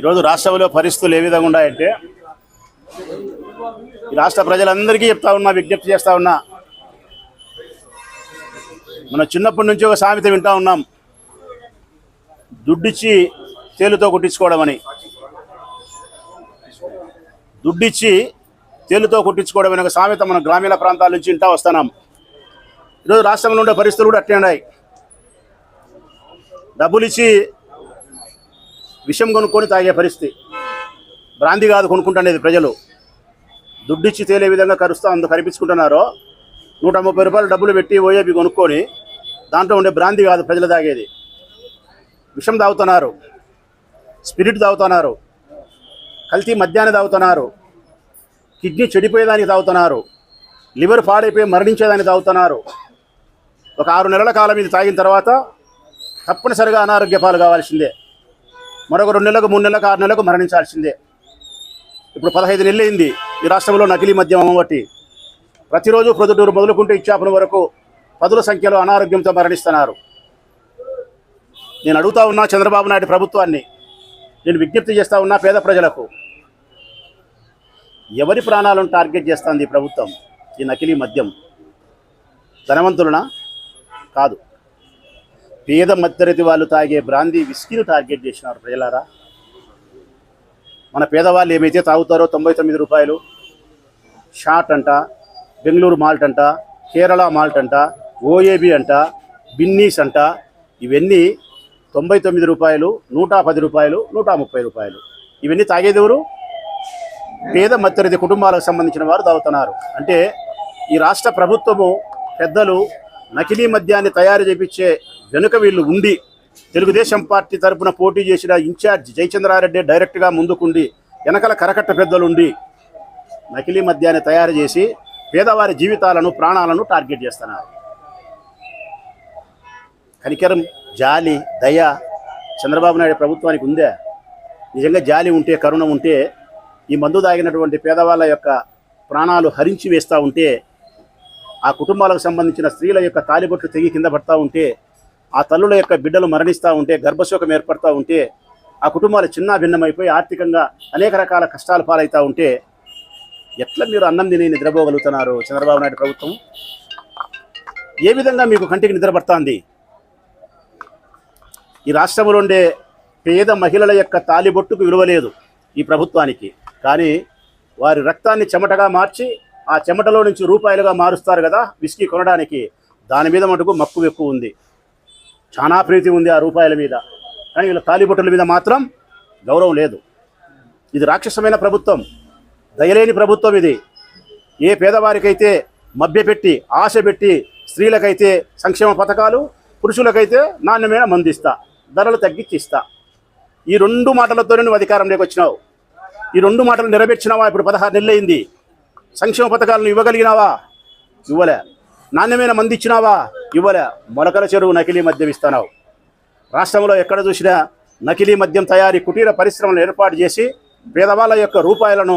ఈరోజు రాష్ట్రంలో పరిస్థితులు ఏ విధంగా ఉన్నాయంటే ఈ రాష్ట్ర ప్రజలందరికీ చెప్తా ఉన్నా విజ్ఞప్తి చేస్తా ఉన్నా మన చిన్నప్పటి నుంచి ఒక సామెత వింటా ఉన్నాం. దుడ్డిచ్చి తేలుతో కుట్టించుకోవడం అని. దుడ్డిచ్చి తేలుతో కుట్టించుకోవడం అనే ఒక సామెత మన గ్రామీణ ప్రాంతాల నుంచి ఇంటా వస్తున్నాం. ఈరోజు రాష్ట్రంలో ఉండే పరిస్థితులు కూడా అట్లే ఉన్నాయి. డబ్బులు ఇచ్చి విషం కొనుక్కొని తాగే పరిస్థితి. బ్రాంది కాదు కొనుక్కుంటుండేది ప్రజలు. దుడ్డిచ్చి తేలే విధంగా కరుస్తూ అందు కనిపించుకుంటున్నారో నూట ముప్పై రూపాయలు డబ్బులు పెట్టి ఓఏపీ కొనుక్కొని దాంట్లో ఉండే బ్రాంది కాదు ప్రజలు తాగేది. విషం తాగుతున్నారు స్పిరిట్ తాగుతున్నారు కల్తీ మద్యాన్ని తాగుతున్నారు కిడ్నీ చెడిపోయేదానికి తాగుతున్నారు లివర్ పాడైపోయి మరణించేదానికి తాగుతున్నారు. ఒక ఆరు నెలల కాలం ఇది తాగిన తర్వాత తప్పనిసరిగా అనారోగ్య పాలు కావాల్సిందే. మరొక రెండు నెలలకు మూడు నెలలకు ఆరు నెలలకు మరణించాల్సిందే. ఇప్పుడు పదహైదు నెలలు అయింది ఈ రాష్ట్రంలో నకిలీ మద్యం అమ్మబట్టి ప్రతిరోజు ప్రొద్దుటూరు మొదలుకుంటే ఇచ్చాపుల వరకు పదుల సంఖ్యలో అనారోగ్యంతో మరణిస్తున్నారు. నేను అడుగుతా ఉన్నా చంద్రబాబు నాయుడు ప్రభుత్వాన్ని. నేను విజ్ఞప్తి చేస్తూ ఉన్నా పేద ప్రజలకు. ఎవరి ప్రాణాలను టార్గెట్ చేస్తుంది ఈ ప్రభుత్వం? ఈ నకిలీ మద్యం. ధనవంతులనా? కాదు. పేద మధ్యరతి వాళ్ళు తాగే బ్రాందీ విస్కీని టార్గెట్ చేసినారు ప్రజలారా? మన పేదవాళ్ళు ఏమైతే తాగుతారో తొంభై తొమ్మిది రూపాయలు షాట్ అంట బెంగళూరు మాల్ట్ అంట కేరళ మాల్ట్ అంట ఓఏబి అంట బిన్నీస్ అంట ఇవన్నీ తొంభై తొమ్మిది రూపాయలు నూట పది రూపాయలు నూట ముప్పై రూపాయలు. ఇవన్నీ తాగేది ఎవరు? పేద మధ్యతరగతి కుటుంబాలకు సంబంధించిన వారు తాగుతున్నారు. అంటే ఈ రాష్ట్ర ప్రభుత్వము పెద్దలు నకిలీ మద్యాన్ని తయారు చేపించే వెనుక వీళ్ళు ఉండి తెలుగుదేశం పార్టీ తరపున పోటీ చేసిన ఇన్ఛార్జ్ జయచంద్రారెడ్డి డైరెక్ట్గా ముందుకుండి వెనకల కరకట్ట పెద్దలుండి నకిలీ మద్యాన్ని తయారు చేసి పేదవారి జీవితాలను ప్రాణాలను టార్గెట్ చేస్తున్నారు. కనికరం జాలి దయ చంద్రబాబు నాయుడు ప్రభుత్వానికి ఉందే? నిజంగా జాలి ఉంటే కరుణ ఉంటే ఈ మందు తాగినటువంటి పేదవాళ్ళ యొక్క ప్రాణాలు హరించి వేస్తూ ఉంటే ఆ కుటుంబాలకు సంబంధించిన స్త్రీల యొక్క తాలిబొట్లు తెగి కింద పడతా ఉంటే ఆ తల్లుల యొక్క బిడ్డలు మరణిస్తూ ఉంటే గర్భశోకం ఏర్పడుతూ ఉంటే ఆ కుటుంబాలు చిన్న భిన్నమైపోయి ఆర్థికంగా అనేక రకాల కష్టాలు పాలవుతూ ఉంటే ఎట్లా మీరు అన్నం తిని నిద్రపోగలుగుతున్నారు చంద్రబాబు నాయుడు ప్రభుత్వం? ఏ విధంగా మీకు కంటికి నిద్రపడుతుంది ఈ రాష్ట్రంలో ఉండే పేద మహిళల యొక్క తాలిబొట్టుకు విలువ లేదు ఈ ప్రభుత్వానికి. కానీ వారి రక్తాన్ని చెమటగా మార్చి ఆ చెమటలో నుంచి రూపాయలుగా మారుస్తారు కదా విస్కీ కొనడానికి. దాని మీద మటుకు మక్కువ ఎక్కువ ఉంది. చాలా ప్రీతి ఉంది ఆ రూపాయల మీద. కానీ వీళ్ళ తాలిబొట్టల మీద మాత్రం గౌరవం లేదు. ఇది రాక్షసమైన ప్రభుత్వం. దయలేని ప్రభుత్వం ఇది. ఏ పేదవారికైతే మభ్యపెట్టి ఆశ పెట్టి స్త్రీలకైతే సంక్షేమ పథకాలు పురుషులకైతే నాణ్యమైన మందిస్తా ధరలు తగ్గించి ఇస్తా. ఈ రెండు మాటలతోనే నువ్వు అధికారంలోకి వచ్చినావు ఈ రెండు మాటలు నెరవేర్చినావా? ఇప్పుడు పదహారు నెలలైంది. సంక్షేమ పథకాలను ఇవ్వగలిగినావా? ఇవ్వలే. నాణ్యమైన మంది ఇచ్చినావా? ఇవ్వలే. మొలకల చెరువు నకిలీ మద్యం ఇస్తున్నావు రాష్ట్రంలో ఎక్కడ చూసినా నకిలీ మద్యం తయారీ కుటీర పరిశ్రమలు ఏర్పాటు చేసి పేదవాళ్ళ యొక్క రూపాయలను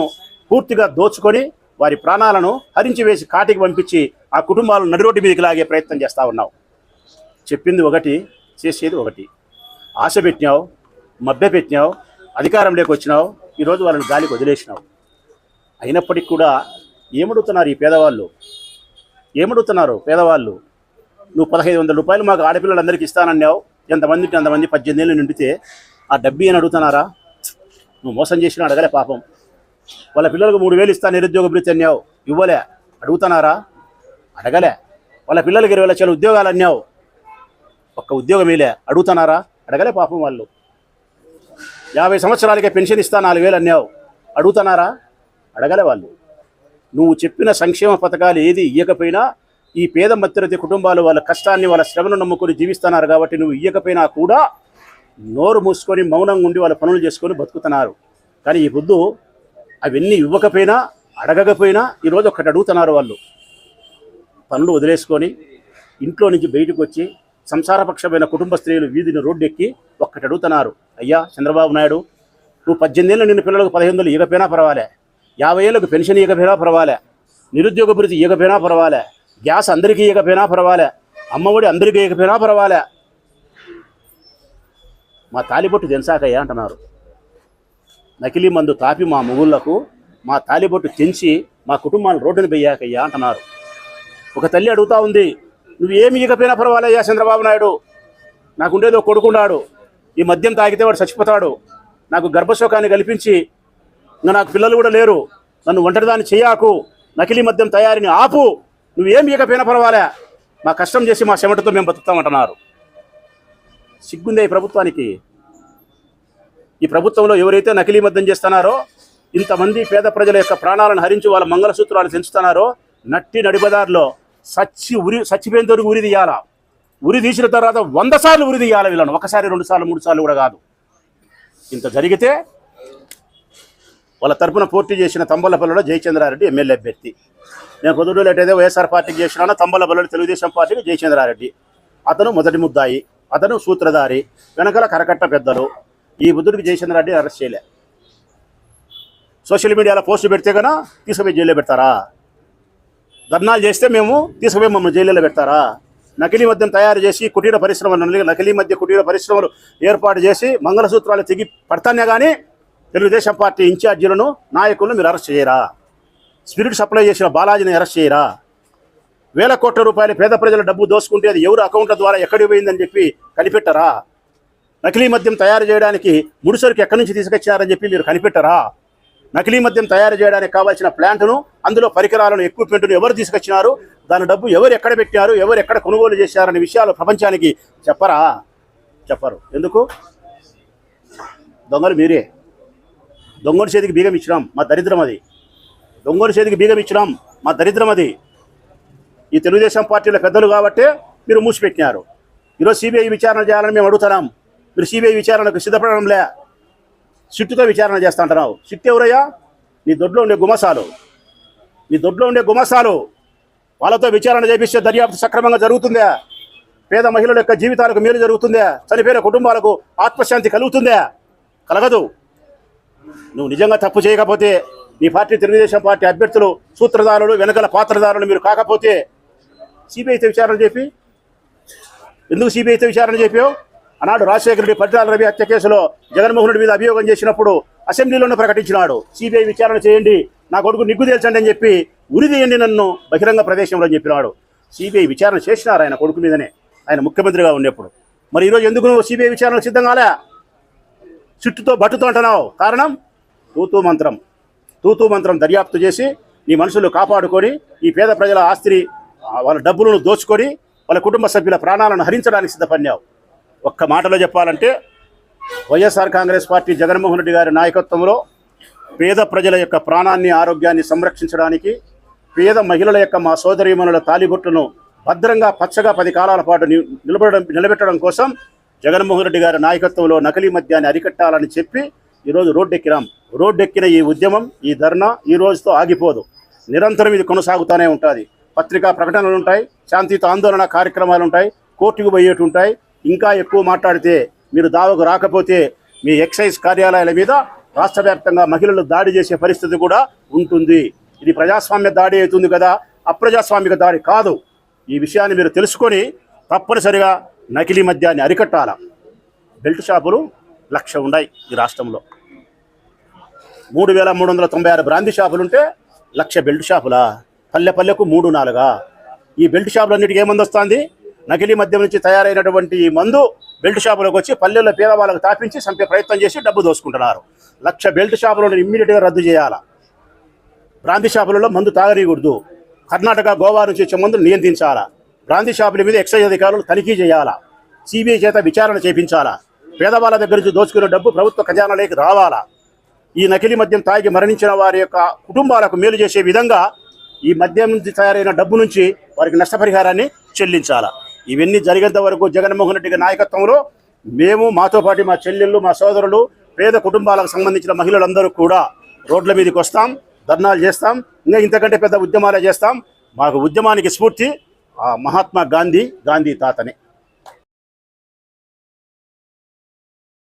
పూర్తిగా దోచుకొని వారి ప్రాణాలను హరించి వేసి కాటికి పంపించి ఆ కుటుంబాలను నడిరోడ్డు మీదకి లాగే ప్రయత్నం చేస్తూ ఉన్నావు. చెప్పింది ఒకటి చేసేది ఒకటి. ఆశ పెట్టినావు మభ్య పెట్టినావు అధికారంలోకి వచ్చినావు ఈరోజు వాళ్ళని గాలికి వదిలేసినావు. అయినప్పటికీ కూడా ఏమడుగుతున్నారు ఈ పేదవాళ్ళు? ఏమడుగుతున్నారు పేదవాళ్ళు? నువ్వు పదహైదు వందల రూపాయలు మాకు ఆడపిల్లలందరికీ ఇస్తానన్నావు. ఎంతమందికి అంతమంది పద్దెనిమిది ఏళ్ళు నిండితే ఆ డబ్బీ అని అడుగుతున్నారా? నువ్వు మోసం చేసినా అడగలే పాపం. వాళ్ళ పిల్లలకు మూడు వేలు ఇస్తా నిరుద్యోగ భృతి అన్నావు. ఇవ్వలే. అడుగుతున్నారా? అడగలే. వాళ్ళ పిల్లలకి ఇరవై లక్షల ఉద్యోగాలు అన్నావు. ఒక్క ఉద్యోగమేలే అడుగుతున్నారా? అడగలే పాపం వాళ్ళు. యాభై సంవత్సరాలకే పెన్షన్ ఇస్తా నాలుగు వేలు అన్నావు. అడుగుతున్నారా? అడగలే వాళ్ళు. నువ్వు చెప్పిన సంక్షేమ పథకాలు ఏది ఇయ్యకపోయినా ఈ పేద మధ్యతరగతి కుటుంబాలు వాళ్ళ కష్టాన్ని వాళ్ళ శ్రమను నమ్ముకొని జీవిస్తున్నారు కాబట్టి నువ్వు ఇయ్యకపోయినా కూడా నోరు మూసుకొని మౌనంగా ఉండి వాళ్ళ పనులు చేసుకొని బతుకుతున్నారు. కానీ ఈ పొద్దు అవన్నీ ఇవ్వకపోయినా అడగకపోయినా ఈరోజు ఒక్కటి అడుగుతున్నారు వాళ్ళు. పనులు వదిలేసుకొని ఇంట్లో నుంచి బయటకు వచ్చి సంసారపక్షమైన కుటుంబ స్త్రీలు వీధిని రోడ్డెక్కి ఒక్కటి అడుగుతున్నారు. అయ్యా చంద్రబాబు నాయుడు నువ్వు పద్దెనిమిది ఏళ్ళు నిన్ను పిల్లలకు పదిహేను ఇవ్వకపోయినా పర్వాలే. యాభై ఏళ్ళకు పెన్షన్ ఇవ్వకపోయినా పర్వాలే. నిరుద్యోగ భృతి ఇవ్వకపోయినా పర్వాలే. గ్యాస్ అందరికీ ఇవ్వకపోయినా పర్వాలే. అమ్మఒడి అందరికీ ఇవ్వకపోయినా పర్వాలే. మా తాలిబొట్టు తెంచాకయ్యా అంటున్నారు. నకిలీ మందు తాపి మా మొగుళ్ళకు మా తాలిబొట్టు తెంచి మా కుటుంబాన్ని రోడ్డును పెయ్యాకయ్యా అంటున్నారు. ఒక తల్లి అడుగుతా ఉంది నువ్వు ఏమి ఇకపోయినా పర్వాలయ్యా చంద్రబాబు నాయుడు? నాకుండేదో కొడుకున్నాడు. ఈ మద్యం తాగితే వాడు చచ్చిపోతాడు. నాకు గర్భశోకాన్ని కల్పించి ఇంకా నాకు పిల్లలు కూడా లేరు. నన్ను ఒంటరిదాన్ని చేయకు. నకిలీ మద్యం తయారీని ఆపు. నువ్వేం ఇకపోయినా పర్వాలే. మా కష్టం చేసి మా చెమటతో మేము బతుకుతామంటున్నారు. సిగ్గుందే ఈ ప్రభుత్వానికి. ఈ ప్రభుత్వంలో ఎవరైతే నకిలీ మద్యం చేస్తున్నారో ఇంతమంది పేద ప్రజల యొక్క ప్రాణాలను హరించి వాళ్ళ మంగళసూత్రాలు తెంచుతున్నారో నట్టి నడిబదారిలో సచ్చి ఉరి చచ్చిపోయిన తొరుగు ఉరి తీయాల. ఉరి తీసిన తర్వాత వంద సార్లు ఉరి తీయాలి వీళ్ళను. ఒకసారి రెండు సార్లు మూడు సార్లు కూడా కాదు. ఇంత జరిగితే వాళ్ళ తరపున పోటీ చేసిన తంబలపల్లిలో జయచంద్రారెడ్డి ఎమ్మెల్యే అభ్యర్థి. నేను పొద్దుటూరు అయితే వైఎస్ఆర్ పార్టీకి చేసినాను? తంబలపల్లిలో తెలుగుదేశం పార్టీకి జయచంద్రారెడ్డి. అతను మొదటి ముద్దాయి అతను సూత్రధారి వెనకాల కరకట్ట పెద్దలు. ఈ బుద్ధుడికి జయచంద్రారెడ్డి అరెస్ట్ చేయలే. సోషల్ మీడియాలో పోస్టు పెడితే కన్నా తీసుకుపోయి జైల్లో పెడతారా? ధర్నాలు చేస్తే మేము తీసుకుపోయి మమ్మల్ని జైల్లో పెడతారా? నకిలీ మద్యం తయారు చేసి కుటీర పరిశ్రమలు నకిలీ మద్య కుటీర పరిశ్రమలు ఏర్పాటు చేసి మంగళసూత్రాలు తెగి పడతానే కానీ తెలుగుదేశం పార్టీ ఇన్ఛార్జీలను నాయకులను మీరు అరెస్ట్ చేయరా? స్పిరిట్ సప్లై చేసిన బాలాజీని అరెస్ట్ చేయరా? వేల కోట్ల రూపాయలు పేద ప్రజల డబ్బు దోసుకుంటే అది ఎవరు అకౌంట్ల ద్వారా ఎక్కడికి పోయిందని చెప్పి కనిపెట్టరా? నకిలీ మద్యం తయారు చేయడానికి ముడిసరుకు ఎక్కడి నుంచి తీసుకొచ్చారని చెప్పి మీరు కనిపెట్టరా? నకిలీ మద్యం తయారు చేయడానికి కావాల్సిన ప్లాంట్ను అందులో పరికరాలను ఎక్విప్మెంట్ను ఎవరు తీసుకొచ్చినారు? దాని డబ్బు ఎవరు ఎక్కడ పెట్టారు ఎవరు ఎక్కడ కొనుగోలు చేశారనే విషయాలు ప్రపంచానికి చెప్పరా? చెప్పరు. ఎందుకు? దొంగలు మీరే. దొంగోడి చేతికి బీగం ఇచ్చినాం మా దరిద్రం అది. దొంగోడి చేతికి బీగం ఇచ్చినాం మా దరిద్రం అది. ఈ తెలుగుదేశం పార్టీల పెద్దలు కాబట్టే మీరు మూసిపెట్టినారు. ఈరోజు సిబిఐ విచారణ చేయాలని మేము అడుగుతున్నాం. మీరు సిబిఐ విచారణకు సిద్ధపడడంలే సిట్టుతో విచారణ చేస్తా అంటున్నావు. సిట్టు ఎవరయ్యా? నీ దొడ్లో ఉండే గుమసాలు. నీ దొడ్లో ఉండే గుమసాలు. వాళ్ళతో విచారణ చేపిస్తే దర్యాప్తు సక్రమంగా జరుగుతుందా. పేద మహిళల యొక్క జీవితాలకు మేలు జరుగుతుందా. చనిపోయిన కుటుంబాలకు ఆత్మశాంతి కలుగుతుందా. కలగదు. నువ్వు నిజంగా తప్పు చేయకపోతే నీ పార్టీ తెలుగుదేశం పార్టీ అభ్యర్థులు సూత్రధారులు వెనకల పాత్రధారులు మీరు కాకపోతే సిబిఐతో విచారణ చెప్పి ఎందుకు సిబిఐతో విచారణ చెప్పావు ఆనాడు రాజశేఖర రెడ్డి పట్టాల రవి హత్య కేసులో జగన్మోహన్ రెడ్డి మీద అభియోగం చేసినప్పుడు అసెంబ్లీలోనే ప్రకటించినాడు. సిబిఐ విచారణ చేయండి నా కొడుకు నిగ్గు తేల్చండి అని చెప్పి ఉరి తీయండి నన్ను బహిరంగ ప్రదేశంలో అని చెప్పినాడు. సిబిఐ విచారణ చేసినారు ఆయన కొడుకు మీదనే. ఆయన ముఖ్యమంత్రిగా ఉన్నప్పుడు. మరి ఈరోజు ఎందుకు నువ్వు సిబిఐ విచారణ సిద్ధం కాలే? చుట్టుతో బట్టుతో అంటున్నావు. కారణం? తూతూ మంత్రం. తూతూ మంత్రం దర్యాప్తు చేసి నీ మనుషులు కాపాడుకొని ఈ పేద ప్రజల ఆస్తిని వాళ్ళ డబ్బులను దోచుకొని వాళ్ళ కుటుంబ సభ్యుల ప్రాణాలను హరించడానికి సిద్ధపడినావు. ఒక్క మాటలో చెప్పాలంటే వైఎస్ఆర్ కాంగ్రెస్ పార్టీ జగన్మోహన్ రెడ్డి గారి నాయకత్వంలో పేద ప్రజల యొక్క ప్రాణాన్ని ఆరోగ్యాన్ని సంరక్షించడానికి పేద మహిళల యొక్క మా సోదరీమణుల తాలిబొట్టును భద్రంగా పచ్చగా పది కాలాల పాటు నిలబడడం నిలబెట్టడం కోసం జగన్మోహన్ రెడ్డి గారి నాయకత్వంలో నకిలీ మద్యాన్ని అరికట్టాలని చెప్పి ఈరోజు రోడ్డెక్కినాం. రోడ్డెక్కిన ఈ ఉద్యమం ఈ ధర్నా ఈ రోజుతో ఆగిపోదు. నిరంతరం ఇది కొనసాగుతూనే ఉంటుంది. పత్రికా ప్రకటనలు ఉంటాయి శాంతియుత ఆందోళన కార్యక్రమాలు ఉంటాయి కోర్టుకు పోయేటుంటాయి ఇంకా ఎక్కువ మాట్లాడితే మీరు దావకు రాకపోతే మీ ఎక్సైజ్ కార్యాలయాల మీద రాష్ట్ర వ్యాప్తంగా మహిళలు దాడి చేసే పరిస్థితి కూడా ఉంటుంది. ఇది ప్రజాస్వామ్య దాడి అవుతుంది కదా? అప్రజాస్వామిక దాడి కాదు. ఈ విషయాన్ని మీరు తెలుసుకొని తప్పనిసరిగా నకిలీ మద్యాన్ని అరికట్టాల. బెల్ట్ షాపులు లక్ష ఉన్నాయి ఈ రాష్ట్రంలో. మూడు వేల మూడు వందల తొంభై ఆరు బ్రాంతి షాపులుంటే లక్ష బెల్ట్ షాపులా. పల్లె పల్లెకు మూడు నాలుగా. ఈ బెల్ట్ షాపులన్నిటికీ ఏ మందు వస్తుంది? నకిలీ మద్యం నుంచి తయారైనటువంటి ఈ మందు బెల్ట్ షాపులకు వచ్చి పల్లెల్లో పేదవాళ్ళకు తాపించి చంపే ప్రయత్నం చేసి డబ్బు దోసుకుంటున్నారు. లక్ష బెల్ట్ షాపులను ఇమ్మీడియట్గా రద్దు చేయాలి? బ్రాంతి షాపులలో మందు తాగనీయకూడదు. కర్ణాటక గోవా నుంచి వచ్చే మందులు నియంత్రించాలా? బ్రాంతి షాపుల మీద ఎక్సైజ్ అధికారులు తనిఖీ చేయాలా? సిబిఐ చేత విచారణ చేపించాలా? పేదవాళ్ళ దగ్గర నుంచి దోచుకునే డబ్బు ప్రభుత్వ ఖజానాలోకి రావాలా? ఈ నకిలీ మద్యం తాగి మరణించిన వారి యొక్క కుటుంబాలకు మేలు చేసే విధంగా ఈ మద్యం నుంచి తయారైన డబ్బు నుంచి వారికి నష్టపరిహారాన్ని చెల్లించాలా? ఇవన్నీ జరిగేంత వరకు జగన్మోహన్ రెడ్డి నాయకత్వంలో మేము మాతో పాటు మా చెల్లెళ్ళు మా సోదరులు పేద కుటుంబాలకు సంబంధించిన మహిళలందరూ కూడా రోడ్ల మీదకి వస్తాం ధర్నాలు చేస్తాం ఇంకా ఇంతకంటే పెద్ద ఉద్యమాలే చేస్తాం. మాకు ఉద్యమానికి స్ఫూర్తి महात्मा गांधी गांधी तातने